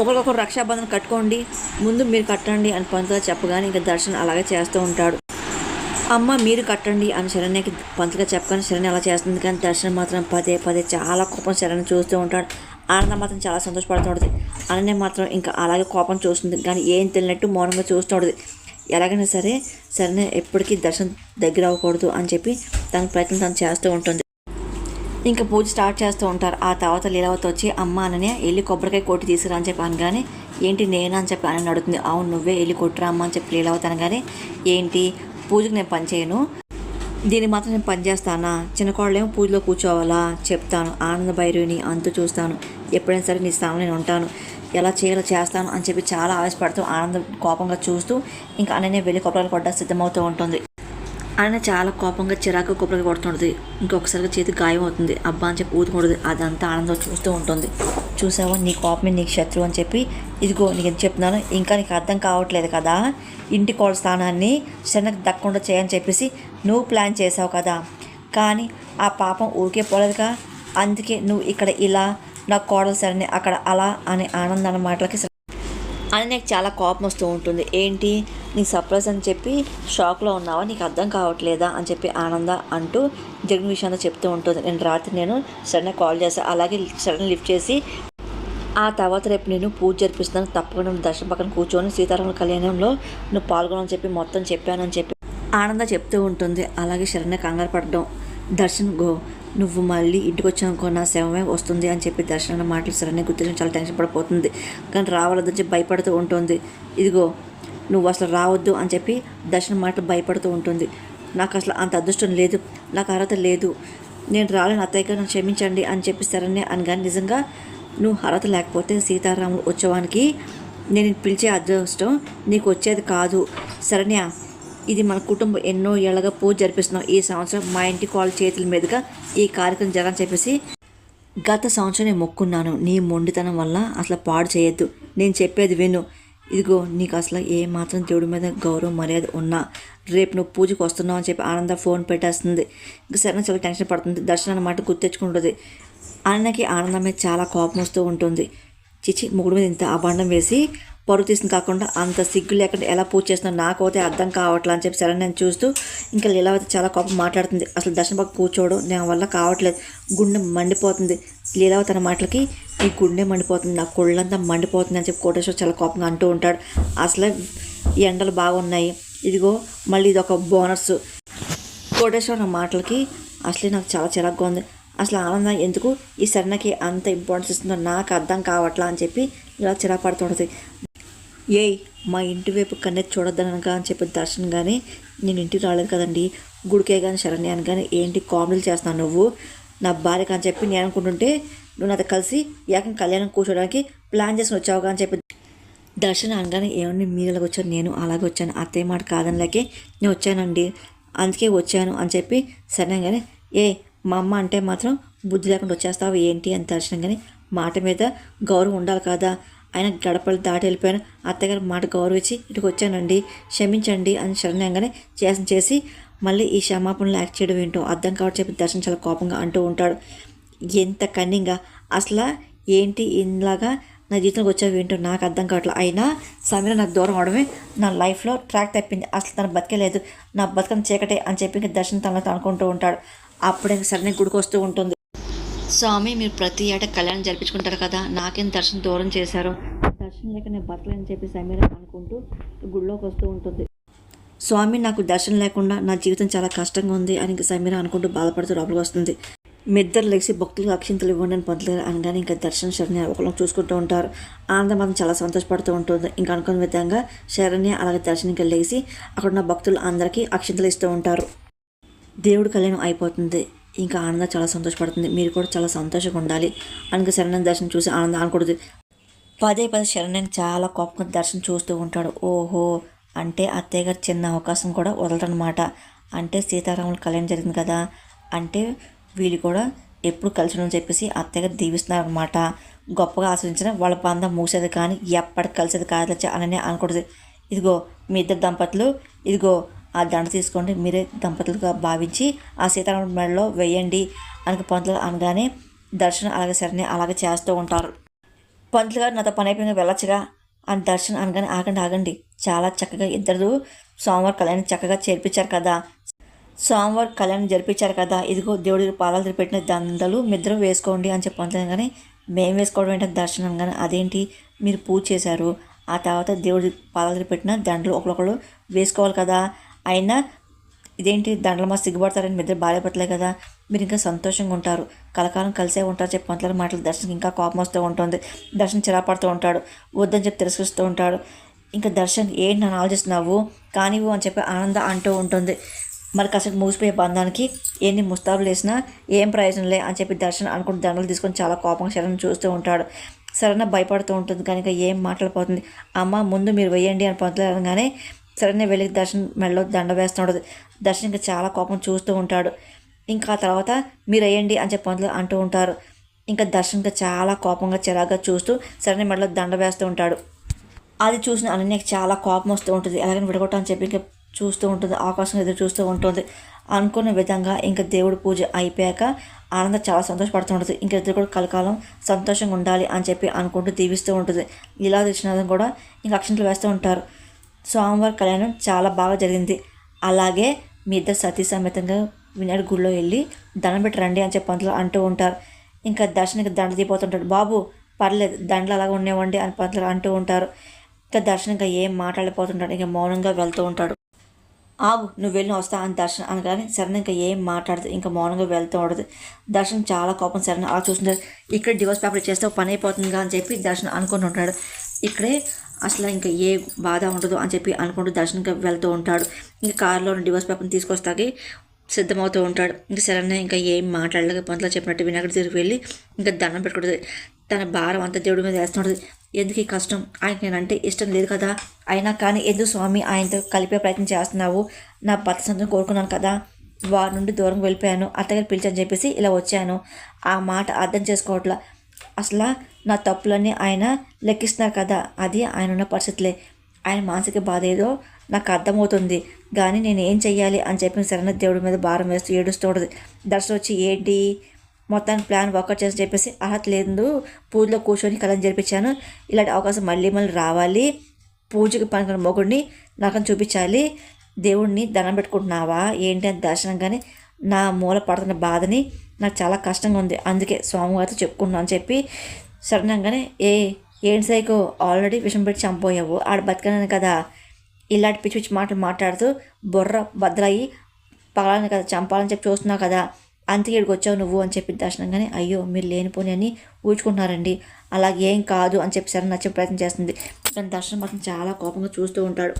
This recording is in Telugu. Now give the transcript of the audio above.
ఒకరికొకరు రక్షాబంధన్ కట్టుకోండి ముందు మీరు కట్టండి అని పంతుగా చెప్పగానే ఇంకా దర్శన్ అలాగే చేస్తూ ఉంటాడు. అమ్మ మీరు కట్టండి అని శరణ్యకి పంతుగా చెప్పగానే శరణ్య అలా చేస్తుంది కానీ దర్శనం మాత్రం పదే పదే చాలా కోపం శరణ్ చూస్తూ ఉంటాడు. ఆనందం మాత్రం చాలా సంతోషపడుతూ ఉంటుంది అనన్య మాత్రం ఇంకా అలాగే కోపం చూస్తుంది కానీ ఏం తెలియనట్టు మౌనంగా చూస్తూ ఎలాగైనా సరే శరణ్య ఎప్పటికీ దర్శనం దగ్గర అవ్వకూడదు అని చెప్పి తన ప్రయత్నం తను చేస్తూ ఉంటుంది. ఇంకా పూజ స్టార్ట్ చేస్తూ ఉంటారు. ఆ తర్వాత లీలావతి వచ్చి అమ్మ అననే వెళ్ళి కొబ్బరికాయ కొట్టి తీసుకురా అని చెప్పి అనగానే ఏంటి నేనా అని చెప్పి అని అడుగుతుంది. అవును నువ్వే వెళ్ళి కొట్టురా అమ్మ అని చెప్పి లీలావతి అనగానే ఏంటి పూజకు నేను పని చేయను. దీనికి మాత్రం నేను పనిచేస్తానా చిన్న పూజలో కూర్చోవాలా? చెప్తాను. ఆనంద భైరవిని అంతు చూస్తాను. ఎప్పుడైనా సరే నీ స్థానంలో నేను ఉంటాను. ఎలా చేయాలో చేస్తాను అని చెప్పి చాలా ఆవేశపడుతూ ఆనంద కోపంగా చూస్తూ ఇంకా అననే వెళ్ళి కొబ్బరికాయలు కొట్టా సిద్ధమవుతూ ఉంటుంది. ఆయన చాలా కోపంగా చిరాకు కొబ్బరికి కొడుతుంటుంది. ఇంకొకసారిగా చేతి గాయం అవుతుంది అబ్బా అని చెప్పి ఊదుకూడదు అదంతా ఆనందం చూస్తూ ఉంటుంది. చూసావా? నీ కోపమే నీకు శత్రువు అని చెప్పి ఇదిగో నీకు ఎంత చెప్తున్నాను ఇంకా నీకు అర్థం కావట్లేదు కదా. ఇంటి కోళ్ళ స్థానాన్ని శనకు దక్కకుండా చేయని చెప్పేసి నువ్వు ప్లాన్ చేసావు కదా. కానీ ఆ పాపం ఊరికే పోలేదుగా. అందుకే నువ్వు ఇక్కడ ఇలా నా కోడలు సరే అక్కడ అలా అనే ఆనందాన్ని మాటలకి అని నాకు చాలా కోపం వస్తూ ఉంటుంది. ఏంటి? నీకు సర్ప్రైజ్ అని చెప్పి షాక్లో ఉన్నావా? నీకు అర్థం కావట్లేదా? అని చెప్పి ఆనంద అంటూ జరిగిన విషయాన్ని చెప్తూ ఉంటుంది. నేను రాత్రి నేను సడన్గా కాల్ చేస్తాను అలాగే సడన్ లిఫ్ట్ చేసి ఆ తర్వాత రేపు నేను పూజ జరిపిస్తాను. తప్పకుండా నువ్వు దర్శనం పక్కన కూర్చొని సీతారాముల కళ్యాణంలో నువ్వు పాల్గొనని చెప్పి మొత్తం చెప్పానని చెప్పి ఆనంద చెప్తూ ఉంటుంది. అలాగే శరణ్య కంగారు పడడం. దర్శన్ గో నువ్వు మళ్ళీ ఇంటికి వచ్చానుకో నా శవమే వస్తుంది అని చెప్పి దర్శన మాటలు శరణ్య గుర్తించడం చాలా టెన్షన్ పడిపోతుంది. కానీ రావాలని చెప్పి భయపడుతూ ఉంటుంది. ఇదిగో నువ్వు అసలు రావద్దు అని చెప్పి దర్శన మాటలు భయపడుతూ ఉంటుంది. నాకు అసలు అంత అదృష్టం లేదు. నాకు అర్హత లేదు. నేను రాలేను అత్తయ్య నన్ను క్షమించండి అని చెప్పి సరణ్య అని కానీ నిజంగా నువ్వు అర్హత లేకపోతే సీతారాముల ఉత్సవానికి నేను పిలిచే అదృష్టం నీకు వచ్చేది కాదు. శరణ్య ఇది మన కుటుంబం ఎన్నో ఏళ్ళగా పూజ జరిపిస్తున్నాం. ఈ సంవత్సరం మా ఇంటి కాళ్ళ చేతుల మీదుగా ఈ కార్యక్రమం జరగని చెప్పేసి గత సంవత్సరం నేను మొక్కున్నాను. నీ మొండితనం వల్ల అసలు పాడు చేయొద్దు. నేను చెప్పేది విను. ఇదిగో నీకు అసలు ఏ మాత్రం దేవుడి మీద గౌరవం మర్యాద ఉన్నా. రేపు నువ్వు పూజకు వస్తున్నావు అని చెప్పి ఆనంద ఫోన్ పెట్టేస్తుంది. ఇంకా సరే చాలా టెన్షన్ పడుతుంది. దర్శనం అన్నమాట గుర్తెచ్చుకుంటుంది. ఆనందకి ఆనందం మీద చాలా కోపం వస్తూ ఉంటుంది. చిచి ముగుడు మీద ఇంత అబాండం వేసి పరుగు తీసిన కాకుండా అంత సిగ్గు లేకుండా ఎలా పూజ చేస్తున్నావు? నాకైతే అర్థం కావట్లే అని చెప్పి సరే నేను చూస్తూ ఇంకా లీలావతి చాలా కోపం మాట్లాడుతుంది. అసలు దర్శనం పక్క కూర్చోవడం నా వల్ల కావట్లేదు. గుండె మండిపోతుంది. లీలావతి తన మాటలకి ఈ గుండె మండిపోతుంది నా కొళ్ళంతా మండిపోతుంది అని చెప్పి కోటేశ్వర్ చాలా కోపంగా అంటూ ఉంటాడు. అసలే ఎండలు బాగున్నాయి. ఇదిగో మళ్ళీ ఇది ఒక బోనస్. కోటేశ్వర నా మాటలకి అసలే నాకు చాలా చిరాగ్గా ఉంది. అసలు ఆనందం ఎందుకు? ఈ సరణకి అంత ఇంపార్టెన్స్ ఇస్తుందో నాకు అర్థం కావట్లా అని చెప్పి ఇలా చిరాపడుతుంటుంది ఏయ్ మా ఇంటి వైపు కన్నె చూడొద్దనగా అని చెప్పి దర్శనం కానీ నేను ఇంటికి రాలేదు కదండి. గుడికే కానీ శరణ్యాన్ని అని కానీ ఏంటి కామెడీలు చేస్తున్నావు నువ్వు? నా భార్యకు అని చెప్పి నేను అనుకుంటుంటే నువ్వు నాతో కలిసి ఏకం కళ్యాణం కూర్చోడానికి ప్లాన్ చేసుకుని వచ్చావుగా అని చెప్పి దర్శనం అనగానే ఏమన్నా మీరు ఇలాగ వచ్చారు నేను అలాగే వచ్చాను అత్తయ్య మాట కాదనిలాగే నేను వచ్చానండి అందుకే వచ్చాను అని చెప్పి సరే ఏ మా అమ్మ అంటే మాత్రం బుద్ధి లేకుండా వచ్చేస్తావు ఏంటి? అని దర్శనం కానీ మాట మీద గౌరవం ఉండాలి కదా ఆయన గడపలు దాటి వెళ్ళిపోయాను అత్తగారి మాట గౌరవించి ఇటుకు వచ్చానండి క్షమించండి అని శరణ్యంగానే చేసిన చేసి మళ్ళీ ఈ క్షమాపణలు యాక్ట్ చేయడం ఏంటో అర్థం కావడం చెప్పి దర్శనం చాలా కోపంగా అంటూ ఉంటాడు. ఎంత కన్నింగా? అసలు ఏంటి ఇలాగా నా జీవితంలోకి వచ్చావు ఏంటో నాకు అర్థం కావట్లేదు. అయినా సమీర నాకు దూరం అవడమే నా లైఫ్లో ట్రాక్ తప్పింది. అసలు తను బతికేలేదు. నా బతుకని చీకటే అని చెప్పి ఇంకా దర్శనం తనలో అనుకుంటూ ఉంటాడు. అప్పుడే సరైన గుడికి వస్తూ ఉంటుంది. స్వామి మీరు ప్రతి ఏట కళ్యాణం జరిపించుకుంటారు కదా నాకేం దర్శనం దూరం చేశారు? దర్శనం లేక నేను బతకలేని చెప్పి సమీర అనుకుంటూ గుడిలోకి వస్తూ ఉంటుంది. స్వామి నాకు దర్శనం లేకుండా నా జీవితం చాలా కష్టంగా ఉంది అని ఇంకా సమీర అనుకుంటూ బాధపడుతూ లోపలికి వస్తుంది. మిద్దరు లేచి భక్తులకు అక్షింతలు ఇవ్వండి అని పొందలేరు అనగానే ఇంకా దర్శన శరణ్య ఒకళ్ళు చూసుకుంటూ ఉంటారు. ఆనందం మాత్రం చాలా సంతోషపడుతూ ఉంటుంది. ఇంకా అనుకున్న విధంగా శరణ్య అలాగే దర్శనంకి ఇంకా లేచి అక్కడ ఉన్న భక్తులు అందరికీ అక్షింతలు ఇస్తూ ఉంటారు. దేవుడి కళ్యాణం అయిపోతుంది. ఇంకా ఆనంద చాలా సంతోషపడుతుంది. మీరు కూడా చాలా సంతోషంగా ఉండాలి అనుక శరణ్య దర్శనం చూసి ఆనందం అనకూడదు పదే పదే శరణ్యని చాలా కోపంగా దర్శనం చూస్తూ ఉంటాడు. ఓహో అంటే అత్తయ్య గారు చిన్న అవకాశం కూడా వదలరనమాట అంటే సీతారాముల కళ్యాణం జరిగింది కదా అంటే వీళ్ళు కూడా ఎప్పుడు కలిసి ఉండని చెప్పేసి అత్తయ్య గారు దీవిస్తున్నారు అనమాట గొప్పగా ఆశ్రయించిన వాళ్ళ బంధం మూసేది కానీ ఎప్పటికి కలిసేది కాదు అని అనకూడదు ఇదిగో మీ ఇద్దరు దంపతులు ఇదిగో ఆ దండ తీసుకోండి మీరే దంపతులుగా భావించి ఆ సీతారాముల మెడలో వేయండి అని పంతులు అనగానే దర్శనం అలాగే సరే అలాగే చేస్తూ ఉంటారు. పంతులు గారు నాతో పని అయిపోయిన వెళ్ళొచ్చుగా. అని దర్శన్ అనగానే ఆగండి ఆగండి. చాలా చక్కగా ఇద్దరు సోమవారం కళ్యాణ్ చక్కగా చేర్పించారు కదా. సోమవారం కళ్యాణం జరిపించారు కదా. ఇదిగో దేవుడి పాదాలు పెట్టిన దండలు మిద్దరు వేసుకోండి అని చెప్పాను కానీ మేము వేసుకోవడం ఏంటంటే దర్శనం కానీ అదేంటి? మీరు పూజ చేశారు. ఆ తర్వాత దేవుడి పాదాలు పెట్టిన దండలు ఒకరొకరు వేసుకోవాలి కదా. అయినా ఇదేంటి? దండలు మా సిగ్గుపడతారని మిద్దరు ఇద్దరు కదా. మీరు ఇంకా సంతోషంగా ఉంటారు. కలకాలం కలిసే ఉంటారు చెప్పి పంతుల మాటలు దర్శనం ఇంకా కోపం వస్తూ ఉంటుంది. దర్శనం చిరాపడుతూ ఉంటాడు. వద్దని చెప్పి తిరస్కరిస్తూ ఉంటాడు. ఇంకా దర్శన్ ఏంటి నన్ను ఆలోచిస్తున్నావు? కానివ్వు అని చెప్పి ఆనంద అంటూ ఉంటుంది. మరి కాసేపు మూసిపోయే బంధానికి ఎన్ని ముస్తాబులు వేసినా ఏం ప్రయోజనంలే అని చెప్పి దర్శన్ అనుకుంటూ దండలు తీసుకొని చాలా కోపంగా శరణ్ చూస్తూ ఉంటాడు. సరైన భయపడుతూ ఉంటుంది. కనుక ఏం మాట్లాడిపోతుంది అమ్మ ముందు మీరు వేయండి అని పొందలేగానే అనగానే సరైన వెళ్ళి దర్శన్ మెడలో దండ వేస్తూ ఉంటుంది. దర్శన్ ఇంకా చాలా కోపం చూస్తూ ఉంటాడు. ఇంకా తర్వాత మీరు వేయండి అని చెప్పి అందులో అంటూ ఉంటారు. ఇంకా దర్శన్ చాలా కోపంగా చిరాగా చూస్తూ సరైన మెడలో దండ వేస్తూ ఉంటాడు. అది చూసిన అనన్యకి చాలా కోపం వస్తూ ఉంటుంది. అలాగని విడగొట్టని చెప్పి ఇంకా చూస్తూ ఉంటుంది. ఆకాశం ఎదురు చూస్తూ ఉంటుంది. అనుకున్న విధంగా ఇంకా దేవుడి పూజ అయిపోయాక ఆనంద చాలా సంతోషపడుతూ ఉంటుంది. ఇంకా ఇద్దరు కూడా కలకాలం సంతోషంగా ఉండాలి అని చెప్పి అనుకుంటూ దీవిస్తూ ఉంటుంది. ఇలా తెచ్చిన కూడా ఇంకా అక్షంతలు వేస్తూ ఉంటారు. స్వామివారి కళ్యాణం చాలా బాగా జరిగింది. అలాగే మీ ఇద్దరు సతీ సమేతంగా వినాయకుడి గుడిలో వెళ్ళి దండం పెట్టి రండి అని చెప్పి పంతులు అంటూ ఉంటారు. ఇంకా దర్శనకి దండ తీపోతుంటాడు బాబు పర్లేదు దండలు అలాగ ఉండేవండి అని పంతులు అంటూ ఉంటారు. ఇంకా దర్శనం ఇంకా ఏం మాట్లాడిపోతుంటాడు ఇంకా మౌనంగా వెళ్తూ ఉంటాడు. ఆగు నువ్వు వెళ్ళి వస్తా అని దర్శనం అనగానే సరైన ఇంకా ఏం మాట్లాడదు. ఇంకా మౌనంగా వెళ్తూ ఉండదు. దర్శనం చాలా కోపం సరైన అలా చూస్తుంటాడు. ఇక్కడ డివోర్స్ పేపర్ చేస్తే పని అయిపోతుందిగా అని చెప్పి దర్శనం అనుకుంటూ ఉంటాడు. ఇక్కడే అసలు ఇంకా ఏ బాధ ఉండదు అని చెప్పి అనుకుంటూ దర్శనంగా వెళ్తూ ఉంటాడు. ఇంకా కారులో డివోర్స్ పేపర్ని తీసుకొస్తాకి సిద్ధమవుతూ ఉంటాడు. ఇంకా సరైన ఇంకా ఏం మాట్లాడలేక పంతలో చెప్పినట్టు వినాయకుడి దగ్గరికి వెళ్ళి ఇంకా దండం పెట్టుకుంటుంది. తన భారం అంతా దేవుడి మీద వేస్తుంటుంది. ఎందుకు ఈ కష్టం? ఆయన నేనంటే ఇష్టం లేదు కదా. అయినా కానీ ఎందుకు స్వామి ఆయనతో కలిపే ప్రయత్నం చేస్తున్నావు? నా భర్త సంతం కోరుకున్నాను కదా. వారి నుండి దూరం వెళ్ళిపోయాను. అత్తగారు పిలిచని చెప్పేసి ఇలా వచ్చాను. ఆ మాట అర్థం చేసుకోవట్లా. అసలు నా తప్పులన్నీ ఆయన లెక్కిస్తున్నారు కదా. అది ఆయన ఉన్న పరిస్థితులే. ఆయన మానసిక బాధ ఏదో నాకు అర్థమవుతుంది. కానీ నేను ఏం చెయ్యాలి అని చెప్పి సరైన దేవుడి మీద భారం వేస్తూ ఏడుస్తూ దర్శనం వచ్చి ఏంటి మొత్తానికి ప్లాన్ వర్కౌట్ చేసి చెప్పేసి అర్హత లేదు పూజలో కూర్చొని కళను జరిపించాను. ఇలాంటి అవకాశం మళ్ళీ మళ్ళీ రావాలి. పూజకి పనికిన మొగుడిని నాకు చూపించాలి. దేవుడిని దండం పెట్టుకుంటున్నావా? ఏంటి అని దర్శనం కానీ నా మూల పడుతున్న బాధని నాకు చాలా కష్టంగా ఉంది. అందుకే స్వామివారితో చెప్పుకున్నాను అని చెప్పి సడన్గానే ఏ ఏంటి సైకో? ఆల్రెడీ విషం పెట్టి చంపోయావు. ఆడ బతకనని కదా. ఇలాంటి పిచ్చి పిచ్చి మాటలు మాట్లాడుతూ బుర్ర భద్రయ్యి పగలని కదా చంపాలని చెప్పి చూస్తున్నావు కదా అంతే ఇక్కడికి వచ్చావు నువ్వు అని చెప్పి దర్శనంగానే అయ్యో మీరు లేనిపోని అని ఊచుకుంటున్నారండి ఏం కాదు అని చెప్పి సరే నచ్చే ప్రయత్నం చేస్తుంది. దర్శనం మాత్రం చాలా కోపంగా చూస్తూ ఉంటాడు.